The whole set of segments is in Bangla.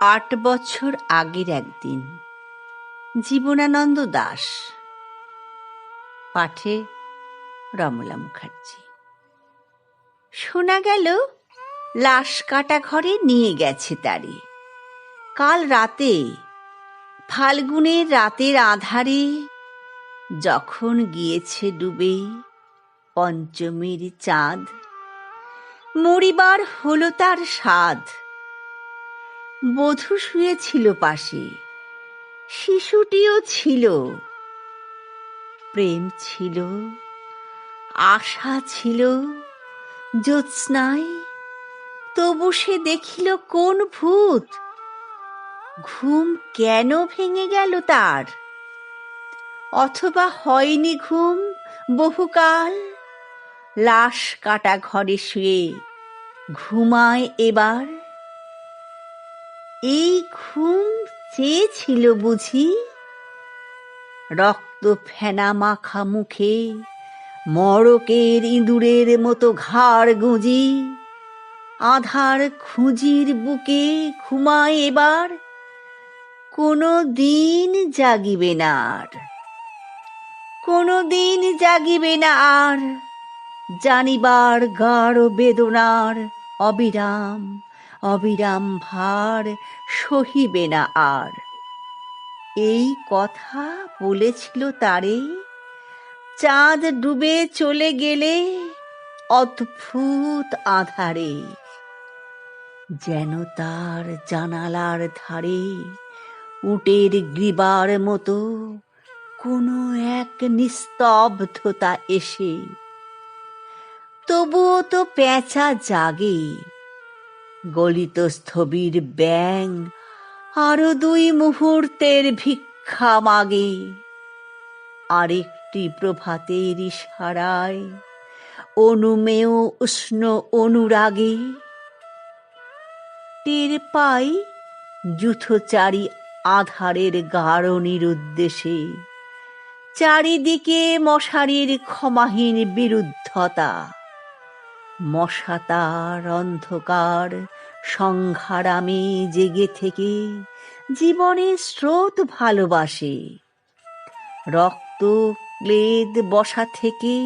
আট বছর আগের একদিন। জীবনানন্দ দাস। পাঠে রমলা মুখার্জি। শোনা গেল, লাশ কাটা ঘরে নিয়ে গেছে তারে। কাল রাতে ফাল্গুনের রাতের আধারে যখন গিয়েছে ডুবে পঞ্চমীর চাঁদ, মরিবার হলো তার স্বাদ। বধূ শুয়েছিল পাশে। শিশুটিও ছিল। প্রেম ছিল, আশা ছিল, জ্যোৎস্নায়। তবু সে দেখিল কোন ভূত? ঘুম কেন ভেঙে গেল তার? অথবা হয়নি ঘুম বহুকাল? লাশ কাটা ঘরে শুয়ে ঘুমায় এবার? এই ঘুম চেয়েছিল বুঝি? রক্ত ফেনা মাখা মুখে, মড়কের ইঁদুরের মতো ঘাড় গুঁজি, আধার খুঁজির বুকে ঘুমায় এবার, কোনো দিন জাগিবে না আর। কোনো দিন জাগিবে না আর, জানিবার গাঢ় বেদনার অবিরাম। অবিরাম ভার সহিবে না আর। এই কথা বলেছিল তারে, চাঁদ ডুবে চলে গেলে অদ্ভুত আধারে। যেন তার জানালার ধারে উটের গ্রীবার মতো কোনো এক নিস্তব্ধতা এসে। তবুও তো পেঁচা জাগে গলিত স্থবির ব্যাং আরও দুই মুহূর্তের ভিক্ষা মাগে। আরেকটি প্রভাতের ইশারায় অনুমেয় উষ্ণ অনুরাগে টের পাই যুথচারী আধারের গাঢ়নির উদ্দেশে চারিদিকে মশারির ক্ষমাহীন বিরুদ্ধতা মশাতার অন্ধকার সংঘারামে জেগে থেকে জীবনের স্রোত ভালোবাসে। রক্ত ক্লেদ বসা থেকে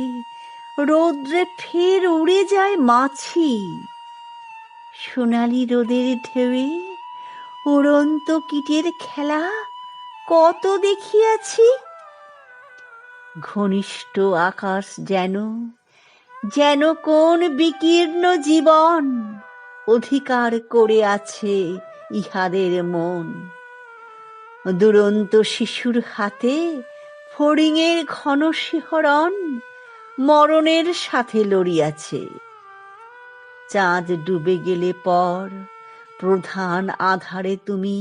রৌদ্রে ফের উড়ে যায় মাছি। সোনালি রোদের ঢেউয়ে উড়ন্ত কীটের খেলা কত দেখিয়াছি? ঘনিষ্ঠ আকাশ যেন যেন কোন বিকীর্ণ জীবন অধিকার করে আছে ইহাদের মন। দুরন্ত শিশুর হাতে ফড়িংয়ের ঘন শিহরণ মরণের সাথে লড়িয়াছে। চাঁদ ডুবে গেলে পর প্রধান আধারে তুমি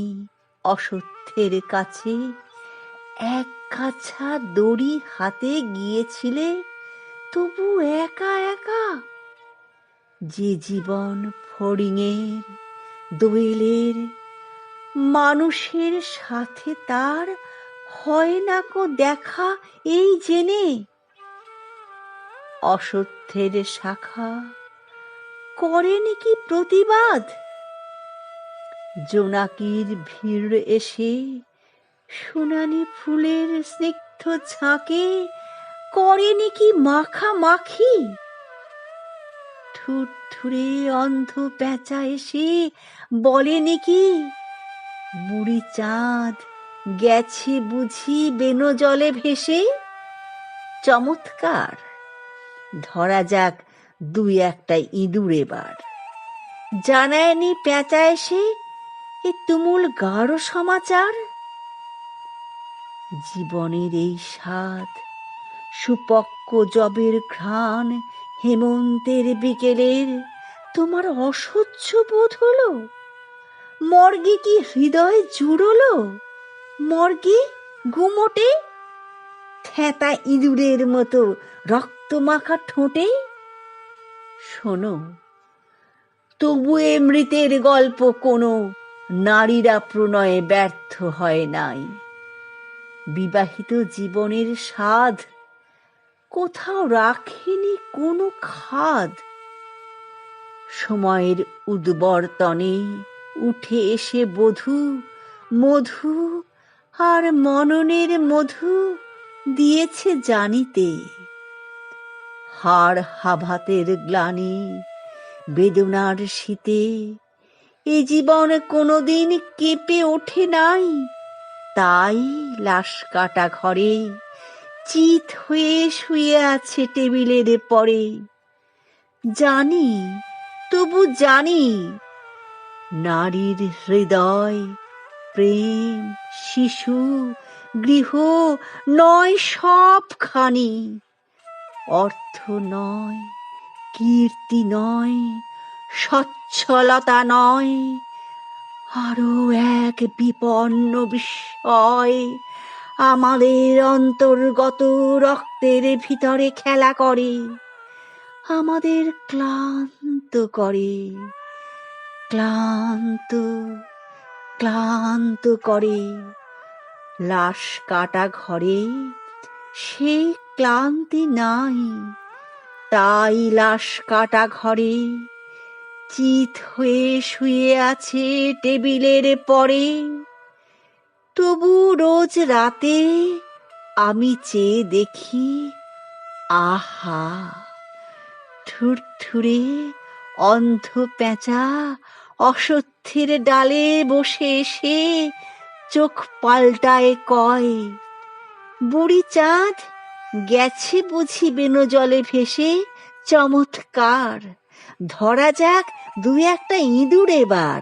অসত্যের কাছে এক কাছা দড়ি হাতে গিয়েছিলে, তবু একা একা যে জীবন ফড়িংয়ের দোয়েলের, মানুষের সাথে তার হয় না কো দেখা এই জেনে। অসত্যের শাখা করেনি কি প্রতিবাদ? জোনাকির ভিড় এসে সোনালি ফুলের স্নিগ্ধ ঝাঁকে করেনি কি মাখা মাখি ঠুরে অন্ধ পেঁচা এসে বলেনি কি বুড়ি চাঁদ, গেছে বুঝি বেনো জলে ভেসে? চমৎকার। ধরা যাক দুই একটা ইঁদুর এবার। জানায়নি পেঁচা এসে এ তুমুল গাঢ় সমাচার? জীবনের এই স্বাদ, সুপক্ক জবের ঘ্রাণ হেমন্তের বিকেলের তোমার অসহ্য বোধ হলো? মর্গে কি হৃদয় জুড়লো? মর্গে গুমোটে? থ্যাতা ইঁদুরের মতো রক্তমাখা ঠোঁটে? শোনো, তবু এ মৃতের গল্প কোনো নারীরা প্রণয়ে ব্যর্থ হয় নাই। বিবাহিত জীবনের স্বাদ কোথাও রাখেনি কোনো খাদ। সময়ের উদ্বর্তনে উঠে এসে বধূ, মধু আর মননের মধু দিয়েছে জানিতে। হাড় হাভাতের গ্লানি, বেদনার শীতে এ জীবন কোনোদিন কেঁপে ওঠে নাই। তাই লাশ কাটা ঘরে চিত হয়ে শুয়ে আছে টেবিলের পরে। জানি, তবু জানি, নারীর হৃদয়, প্রেম, শিশু, গৃহ নয় সবখানি। অর্থ নয়, কীর্তি নয়, সচ্ছলতা নয় আরও এক বিপন্ন বিস্ময় আমাদের অন্তর্গত রক্তের ভিতরে খেলা করে, আমাদের ক্লান্ত করে, ক্লান্ত ক্লান্ত করে। লাশ কাটা ঘরে সেই ক্লান্তি নাই, তাই লাশ কাটা ঘরে চিত হয়ে শুয়ে আছে টেবিলের পরে। তবু রোজ রাতে আমি চেয়ে দেখি, আহা ঠুরঠুরে অন্ধ পেঁচা অসত্যের ডালে বসে এসে চোখ পাল্টায় কয়, বুড়ি চাঁদ, গেছে বুঝি বেনো জলে ভেসে, চমৎকার। ধরা যাক দু একটা ইঁদুর এবার।